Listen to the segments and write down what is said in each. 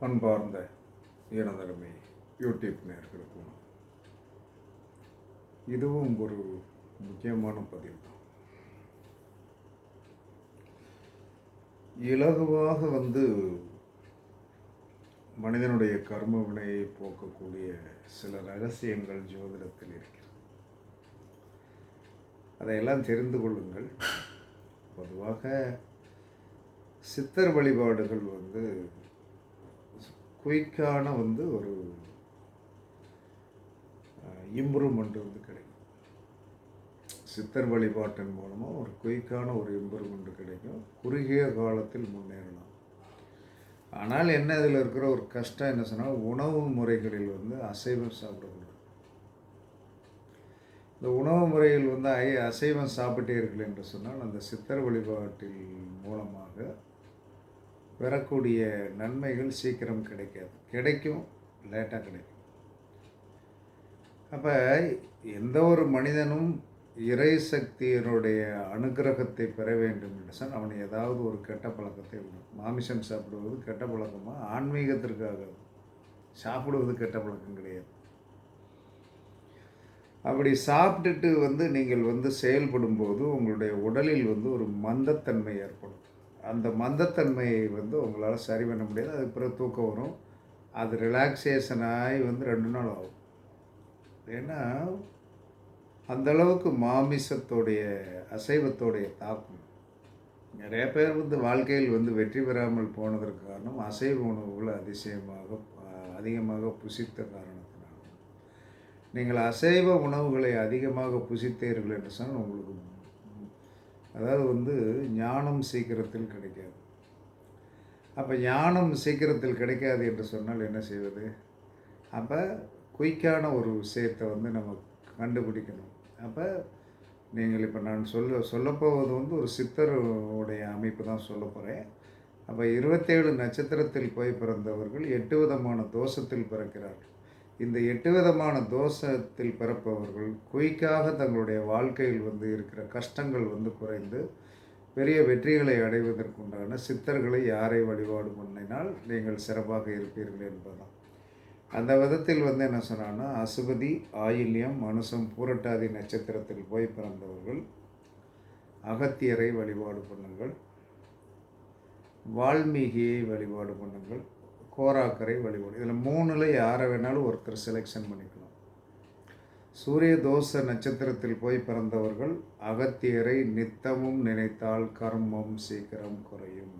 அன்பார்ந்த இனதரமை யூடியூப் நேர்களுக்கும் இதுவும் ஒரு முக்கியமான பதிவு தான் இலகுவாக வந்து மனிதனுடைய கர்ம வினையை போக்கக்கூடிய சில ரகசியங்கள் ஜோதிடத்தில் இருக்கிறது. அதையெல்லாம் தெரிந்து கொள்ளுங்கள். பொதுவாக சித்தர் வழிபாடுகள் வந்து குயிக்கான வந்து ஒரு இம்ப்ரூவ்மெண்ட் வந்து கிடைக்கும். சித்தர் வழிபாட்டின் மூலமாக ஒரு குயிக்கான ஒரு இம்ப்ரூவ்மெண்ட் கிடைக்கும். குறுகிய காலத்தில் முன்னேறலாம். ஆனால் என்ன இதில் இருக்கிற ஒரு கஷ்டம் என்ன சொன்னால் உணவு முறைகளில் வந்து அசைவம் சாப்பிடக்கூடாது. இந்த உணவு முறையில் வந்து ஐ அசைவம் சாப்பிட்டீர்கள் என்று சொன்னால் அந்த சித்தர் வழிபாட்டில் மூலமாக பெறக்கூடிய நன்மைகள் சீக்கிரம் கிடைக்காது. கிடைக்கும் லேட்டாக கிடைக்கும். அப்போ எந்த ஒரு மனிதனும் இறை சக்தியினுடைய அனுகிரகத்தை பெற வேண்டும் என்று சொன்னால் அவன் ஏதாவது ஒரு கெட்ட பழக்கத்தை விடும் மாமிசம் சாப்பிடுவது கெட்ட பழக்கமாக ஆன்மீகத்திற்காக சாப்பிடுவது கெட்ட பழக்கம் கிடையாது. அப்படி சாப்பிட்டுட்டு வந்து நீங்கள் வந்து செயல்படும் போது உங்களுடைய உடலில் வந்து ஒரு மந்தத்தன்மை ஏற்படும். அந்த மந்தத்தன்மையை வந்து உங்களால் சரி பண்ண முடியாது. அதுக்கு பிறகு தூக்கம் வரும். அது ரிலாக்ஸேஷன் ஆகி வந்து ரெண்டு நாள் ஆகும். ஏன்னா அந்த அளவுக்கு மாமிசத்தோடைய அசைவத்தோடைய தாக்கம். நிறைய பேர் வந்து வாழ்க்கையில் வந்து வெற்றி பெறாமல் போனதற்கு காரணம் அசைவ உணவுகள் அதிசயமாக அதிகமாக புசித்த காரணத்தினால். நீங்கள் அசைவ உணவுகளை அதிகமாக புசித்தீர்கள் என்று சொன்னால் உங்களுக்கு அதாவது வந்து ஞானம் சீக்கிரத்தில் கிடைக்காது. அப்போ ஞானம் சீக்கிரத்தில் கிடைக்காது என்று சொன்னால் என்ன செய்வது? அப்போ குயிக்கான ஒரு விஷயத்தை வந்து நம்ம கண்டுபிடிக்கணும். அப்போ நீங்கள் இப்போ நான் சொல்ல சொல்லப்போவது வந்து ஒரு சித்தருடைய அமைப்பு தான் சொல்ல போகிறேன் அப்போ இருபத்தேழு நட்சத்திரத்தில் போய் பிறந்தவர்கள் எட்டு விதமான தோஷத்தில் பிறக்கிறார்கள். இந்த எட்டு விதமான தோஷத்தில் பிறப்பவர்கள் குயிக்காக தங்களுடைய வாழ்க்கையில் வந்து இருக்கிற கஷ்டங்கள் வந்து குறைந்து பெரிய வெற்றிகளை அடைவதற்குண்டான சித்தர்களை யாரை வழிபாடு பண்ணினால் நீங்கள் சிறப்பாக இருப்பீர்கள் என்பதுதான். அந்த விதத்தில் வந்து என்ன சொன்னான்னா அசுபதி ஆயில்யம் மனுஷம் பூரட்டாதி நட்சத்திரத்தில் போய் பிறந்தவர்கள் அகத்தியரை வழிபாடு பண்ணுங்கள் வால்மீகியை வழிபாடு பண்ணுங்கள் கோராக்கரை வழிபாடு. இதில் மூணில் யாரை வேணாலும் ஒருத்தர் செலெக்ஷன் பண்ணிக்கலாம். சூரிய தோஷ நட்சத்திரத்தில் போய் பிறந்தவர்கள் அகத்தியரை நித்தமும் நினைத்தால் கர்மம் சீக்கிரம் குறையும்.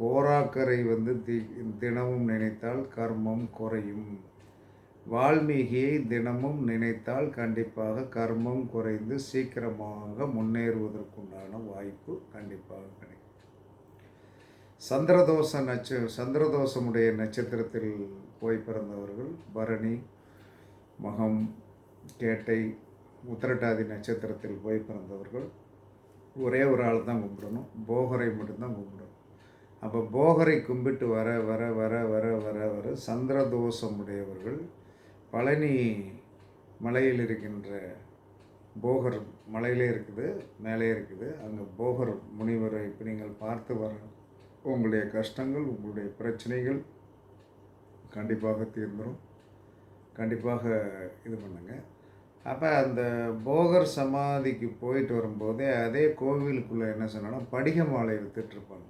கோராக்கரை வந்து தி தினமும் நினைத்தால் கர்மம் குறையும். வால்மீகியை தினமும் நினைத்தால் கண்டிப்பாக கர்மம் குறைந்து சீக்கிரமாக முன்னேறுவதற்குண்டான வாய்ப்பு கண்டிப்பாக கிடைக்கும். சந்திரதோஷ நட்ச சந்திரதோஷமுடைய நட்சத்திரத்தில் போய் பிறந்தவர்கள் பரணி மகம் கேட்டை உத்திரட்டாதி நட்சத்திரத்தில் போய் பிறந்தவர்கள். ஒரே ஒரு ஆள் தான் கும்பிடணும். போகரை மட்டும்தான் கும்பிடணும். அப்போ போகரை கும்பிட்டு வர வர வர வர வர வர சந்திரதோஷம் உடையவர்கள் பழனி மலையில் இருக்கின்ற போகர் மலையிலே இருக்குது மேலே இருக்குது. அங்கே போகர் முனிவரை இப்போ நீங்கள் பார்த்து வர உங்களுடைய கஷ்டங்கள் உங்களுடைய பிரச்சனைகள் கண்டிப்பாக தீர்ந்துடும் கண்டிப்பாக இது பண்ணுங்கள் அப்போ அந்த போகர் சமாதிக்கு போயிட்டு வரும்போதே அதே கோவிலுக்குள்ளே என்ன சொன்னாலும் படிக மாலை வித்துட்ருப்பாங்க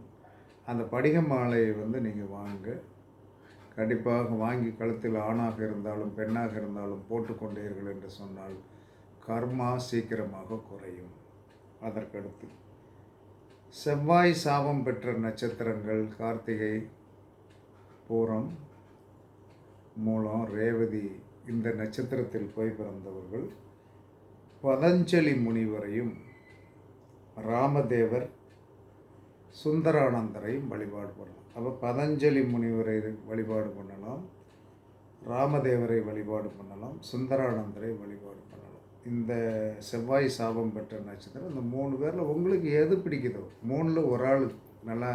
அந்த படிக மாலையை வந்து நீங்கள் வாங்க. கண்டிப்பாக வாங்கி கழுத்தில் ஆணாக இருந்தாலும் பெண்ணாக இருந்தாலும் போட்டுக்கொண்டீர்கள் என்று சொன்னால் கர்மா சீக்கிரமாக குறையும். அதற்கடுத்து. செவ்வாய் சாபம் பெற்ற நட்சத்திரங்கள் கார்த்திகை பூரம் மூலம் ரேவதி இந்த நட்சத்திரத்தில் போய் பிறந்தவர்கள். பதஞ்சலி முனிவரையும் ராமதேவர் சுந்தரானந்தரையும் வழிபாடு பண்ணலாம். அப்போ பதஞ்சலி முனிவரை வழிபாடு பண்ணலாம் ராமதேவரை வழிபாடு பண்ணலாம் சுந்தரானந்தரை வழிபாடு பண்ணலாம் இந்த செவ்வாய் சாபம் பெற்ற நட்சத்திரம் இந்த மூணு பேரில் உங்களுக்கு எது பிடிக்குதோ மூணில் ஒரு ஆள் நல்லா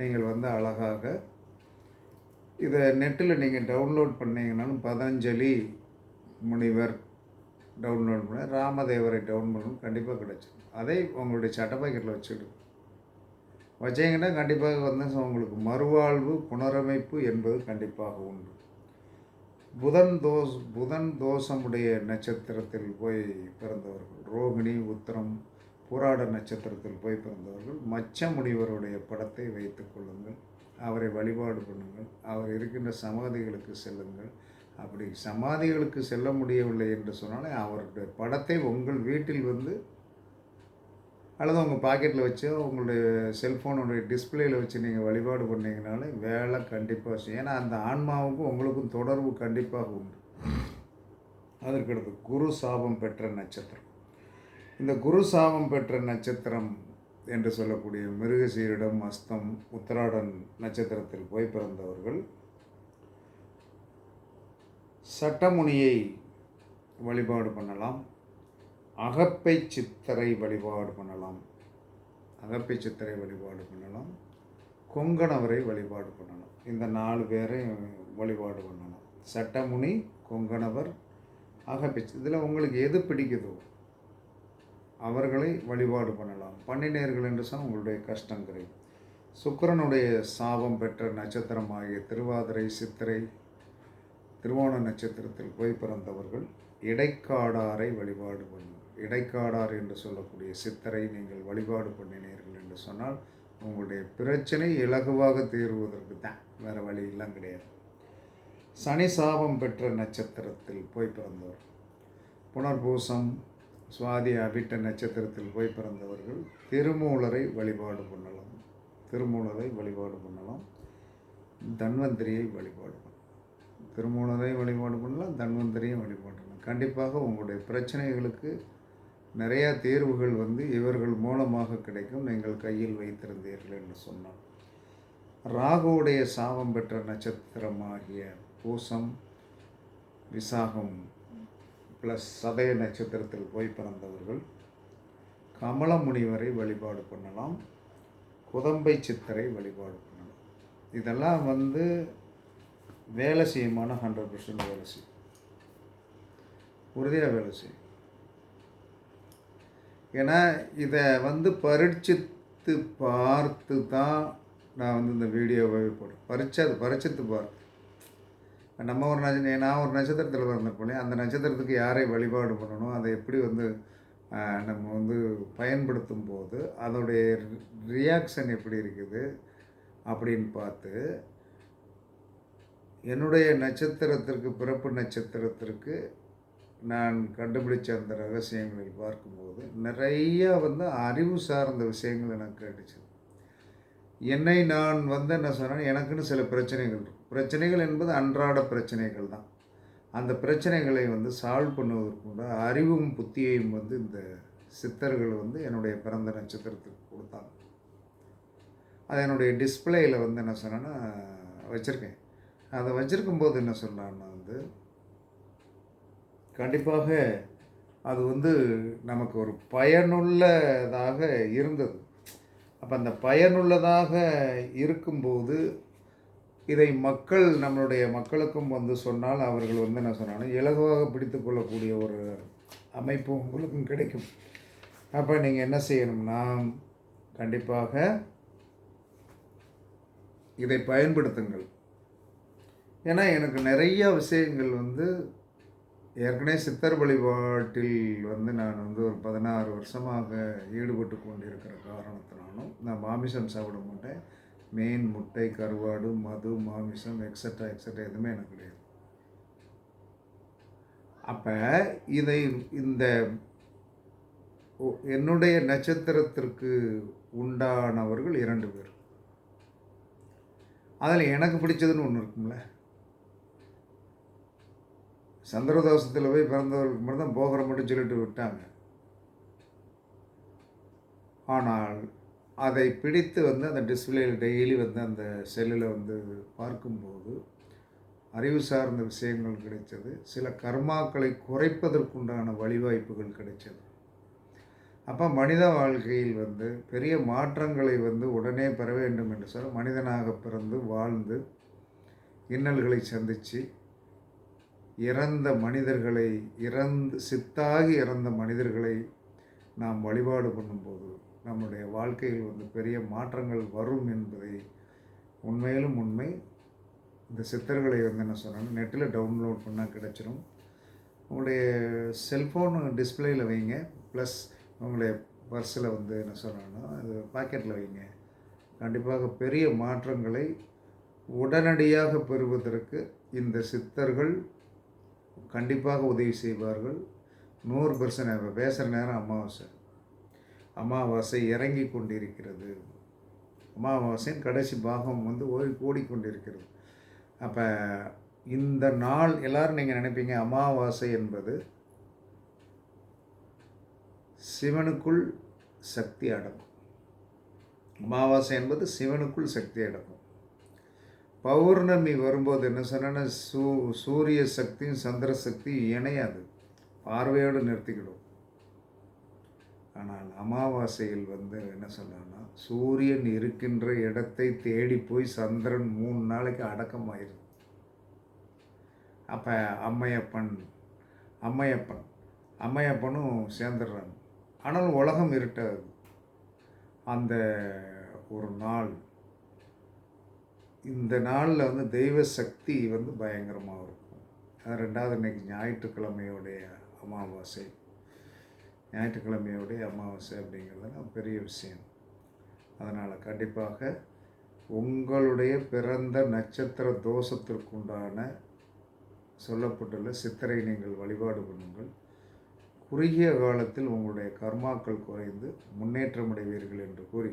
நீங்கள் வந்து அழகாக இதை நெட்டில் நீங்கள் டவுன்லோட் பண்ணிங்கனாலும் பதஞ்சலி முனிவர் டவுன்லோட் பண்ண ராமதேவரை டவுன் பண்ணணும் கண்டிப்பாக கிடச்சிடும். அதை உங்களுடைய சட்ட பாக்கெட்டில் வச்சுடு. வச்சீங்கன்னா கண்டிப்பாக வந்து உங்களுக்கு மறுவாழ்வு புனரமைப்பு என்பது கண்டிப்பாக உண்டு. புதன் தோஷ் புதன் தோஷமுடைய நட்சத்திரத்தில் போய் பிறந்தவர்கள் ரோகிணி உத்திரம் பூராட நட்சத்திரத்தில் போய் பிறந்தவர்கள் மச்ச முனிவருடைய படத்தை வைத்து கொள்ளுங்கள். அவரை வழிபாடு பண்ணுங்கள். அவர் இருக்கின்ற சமாதிகளுக்கு செல்லுங்கள். அப்படி சமாதிகளுக்கு செல்ல முடியவில்லை என்று சொன்னாலே அவருடைய படத்தை உங்கள் வீட்டில் வந்து அல்லது உங்கள் பாக்கெட்டில் வச்சு உங்களுடைய செல்ஃபோனுடைய டிஸ்பிளேயில் வச்சு நீங்கள் வழிபாடு பண்ணீங்கனாலே வேலை கண்டிப்பாக செய்யும். ஏன்னா அந்த ஆன்மாவுக்கும் உங்களுக்கும் தொடர்பு கண்டிப்பாக உண்டு. அதற்கடுத்து குரு சாபம் பெற்ற நட்சத்திரம். இந்த குரு சாபம் பெற்ற நட்சத்திரம் என்று சொல்லக்கூடிய மிருகசீரிடம் அஸ்தம் உத்தராடன் நட்சத்திரத்தில் போய் பிறந்தவர்கள் சட்டமுனியை வழிபாடு பண்ணலாம். அகப்பை சித்தரை வழிபாடு பண்ணலாம். அகப்பை சித்தரை வழிபாடு பண்ணலாம். கொங்கணவரை வழிபாடு பண்ணலாம் இந்த நாலு பேரை வழிபாடு பண்ணலாம் சட்டமுனி கொங்கணவர் அகப்பை இதில் உங்களுக்கு எது பிடிக்குதோ அவர்களை வழிபாடு பண்ணலாம். பண்ணினீர்கள் என்று சொன்னால் உங்களுடைய கஷ்டம் குறையும் சுக்கிரனுடைய சாபம் பெற்ற நட்சத்திரம் ஆகிய திருவாதிரை சித்திரை திருவோண நட்சத்திரத்தில் போய் பிறந்தவர்கள் இடைக்காடாரை வழிபாடு பண்ணும் இடைக்காடார் என்று சொல்லக்கூடிய சித்தரை நீங்கள் வழிபாடு பண்ணினீர்கள் என்று சொன்னால் உங்களுடைய பிரச்சனை இலகுவாக தீர்வதற்கு தான். வேறு வழியெல்லாம் கிடையாது. சனி சாபம் பெற்ற நட்சத்திரத்தில் போய் பிறந்தவர். புனர்பூசம் சுவாதி அபிட்ட நட்சத்திரத்தில் போய் பிறந்தவர்கள் திருமூலரை வழிபாடு பண்ணலாம். திருமூலரை வழிபாடு பண்ணலாம். தன்வந்திரியை வழிபாடு பண்ணலாம். திருமூலரை வழிபாடு பண்ணலாம் தன்வந்தரையும் வழிபாடு பண்ணலாம். கண்டிப்பாக உங்களுடைய பிரச்சனைகளுக்கு நிறையா தேர்வுகள் வந்து இவர்கள் மூலமாக கிடைக்கும். நீங்கள் கையில் வைத்திருந்தீர்கள் என்று சொன்னார் ராகுவுடைய சாபம் பெற்ற நட்சத்திரமாகிய பூசம் விசாகம் ப்ளஸ் சதய நட்சத்திரத்தில் போய் பிறந்தவர்கள் கமல முனிவரை வழிபாடு பண்ணலாம். குதம்பை சித்தரை வழிபாடு பண்ணலாம். இதெல்லாம் வந்து வேலை செய்யுமான ஹண்ட்ரட் பர்சன்ட் வேலை செய்யும் உறுதியாக வேலை செய்யும் ஏன்னா இதை வந்து பரீட்சித்து பார்த்து தான் நான் வந்து இந்த வீடியோவை போடுறேன் பரிச்சு அது பரிச்சித்து பார்த்து. நம்ம ஒரு நட்ச நான் ஒரு நட்சத்திரத்தில் பிறந்திருப்போம் அந்த நட்சத்திரத்துக்கு யாரை வழிபாடு பண்ணணும் அதை எப்படி வந்து நம்ம வந்து பயன்படுத்தும் போது அதோடைய ரியாக்ஷன் எப்படி இருக்குது அப்படின்னு பார்த்து என்னுடைய நட்சத்திரத்திற்கு பிறப்பு நட்சத்திரத்திற்கு நான் கண்டுபிடிச்ச அந்த ரகசியங்களை பார்க்கும்போது நிறைய வந்து அறிவு சார்ந்த விஷயங்கள் எனக்கு கிடைச்சது. என்னை நான் வந்து என்ன சொன்னேன் எனக்குன்னு சில பிரச்சனைகள் இருக்கும் பிரச்சனைகள் என்பது அன்றாட பிரச்சனைகள் தான். அந்த பிரச்சனைகளை வந்து சால்வ் பண்ணுவதற்கு கூட அறிவும் புத்தியையும் வந்து இந்த சித்தர்கள் வந்து என்னுடைய பிறந்த நட்சத்திரத்துக்கு கொடுத்தாங்க. அது என்னுடைய டிஸ்பிளேயில் வந்து என்ன சொன்னேன்னா வச்சுருக்கேன். அதை வச்சுருக்கும்போது என்ன சொல்லலாம்னா வந்து கண்டிப்பாக அது வந்து நமக்கு ஒரு பயனுள்ளதாக இருந்தது. அப்போ அந்த பயனுள்ளதாக இருக்கும்போது இதை மக்கள் நம்மளுடைய மக்களுக்கும் வந்து சொன்னால் அவர்கள் வந்து என்ன சொன்னாலும் இலகுவாக பிடித்து கொள்ளக்கூடிய ஒரு அமைப்பு உங்களுக்கும் கிடைக்கும். அப்போ நீங்கள் என்ன செய்யணும்னா கண்டிப்பாக இதை பயன்படுத்துங்கள். ஏன்னா எனக்கு நிறைய விஷயங்கள் வந்து ஏற்கனவே சித்தர் வழிபாட்டில் வந்து நான் வந்து ஒரு பதினாறு வருஷமாக ஈடுபட்டு கொண்டிருக்கிற காரணத்தினாலும் நான் மாமிசம் சாப்பிட மாட்டேன். மீன் முட்டை கருவாடு மது மாமிசம் எக்ஸட்ரா எக்ஸட்ரா எதுவுமே எனக்கு கிடையாது. அப்போ இதை இந்த என்னுடைய நட்சத்திரத்திற்கு உண்டானவர்கள் இரண்டு பேர். அதில் எனக்கு பிடிச்சதுன்னு ஒன்று இருக்கும்ல. சந்திரதோஷத்தில் போய் பிறந்தவர்களுக்கு மட்டும் தான் போகிற மட்டும் சொல்லிட்டு விட்டாங்க. ஆனால் அதை பிடித்து வந்து அந்த டிஸ்பிளேயில் டெய்லி வந்து அந்த செல்லில் வந்து பார்க்கும்போது அறிவு சார்ந்த விஷயங்கள் கிடைச்சது சில கர்மாக்களை குறைப்பதற்குண்டான வழிவாய்ப்புகள் கிடைச்சது அப்போ மனித வாழ்க்கையில் வந்து பெரிய மாற்றங்களை வந்து உடனே பெற வேண்டும் என்று சொல்ல மனிதனாக பிறந்து வாழ்ந்து இன்னல்களை சந்தித்து இறந்த மனிதர்களை இறந்து சித்தாகி இறந்த மனிதர்களை நாம் வழிபாடு பண்ணும்போது நம்முடைய வாழ்க்கையில் வந்து பெரிய மாற்றங்கள் வரும் என்பதை உண்மையிலும் உண்மை. இந்த சித்தர்களை வந்து என்ன சொன்னாங்க நெட்டில் டவுன்லோட் பண்ணால் கிடச்சிடும் உங்களுடைய செல்ஃபோன் டிஸ்பிளேயில் வைங்க ப்ளஸ் உங்களுடைய பர்ஸில் வந்து என்ன சொன்னேன்னா அது பாக்கெட்டில் வைங்க. கண்டிப்பாக பெரிய மாற்றங்களை உடனடியாக பெறுவதற்கு இந்த சித்தர்கள் கண்டிப்பாக உதவி செய்வார்கள். நூறு பர்சன்ட் இப்போ பேசுகிற நேரம் அமாவாசை. அமாவாசை இறங்கி கொண்டிருக்கிறது. அமாவாசையின் கடைசி பாகம் வந்து ஓடி ஓடிக்கொண்டிருக்கிறது. அப்போ இந்த நாள் எல்லாரும் நீங்கள் நினைப்பீங்க அமாவாசை என்பது சிவனுக்குள் சக்தி அடங்கும். அமாவாசை என்பது சிவனுக்குள் சக்தி அடங்கும். பௌர்ணமி வரும்போது என்ன சொன்னால் சூ சூரிய சக்தியும் சந்திர சக்தியும் இணையாது. பார்வையோடு நிறுத்திக்கிடும். ஆனால் அமாவாசையில் வந்து என்ன சொன்னான்னா சூரியன் இருக்கின்ற இடத்தை தேடி போய் சந்திரன் மூணு நாளைக்கு அடக்கமாயிருது அப்போ அம்மையப்பன் அம்மையப்பன் அம்மையப்பனும் சேர்ந்துடுறாங்க. ஆனால் உலகம் இருட்டாது. அந்த ஒரு நாள் இந்த நாளில் வந்து தெய்வ சக்தி வந்து பயங்கரமாக இருக்கும். அது ரெண்டாவது இன்றைக்கி ஞாயிற்றுக்கிழமையோடைய அமாவாசை. ஞாயிற்றுக்கிழமையோடைய அமாவாசை அப்படிங்கிறது பெரிய விஷயம். அதனால் கண்டிப்பாக உங்களுடைய பிறந்த நட்சத்திர தோஷத்திற்குண்டான சொல்லப்பட்டுள்ள சித்தரை நீங்கள் வழிபாடு பண்ணுங்கள். குறுகிய காலத்தில் உங்களுடைய கர்மாக்கள் குறைந்து முன்னேற்றமடைவீர்கள் என்று கூறி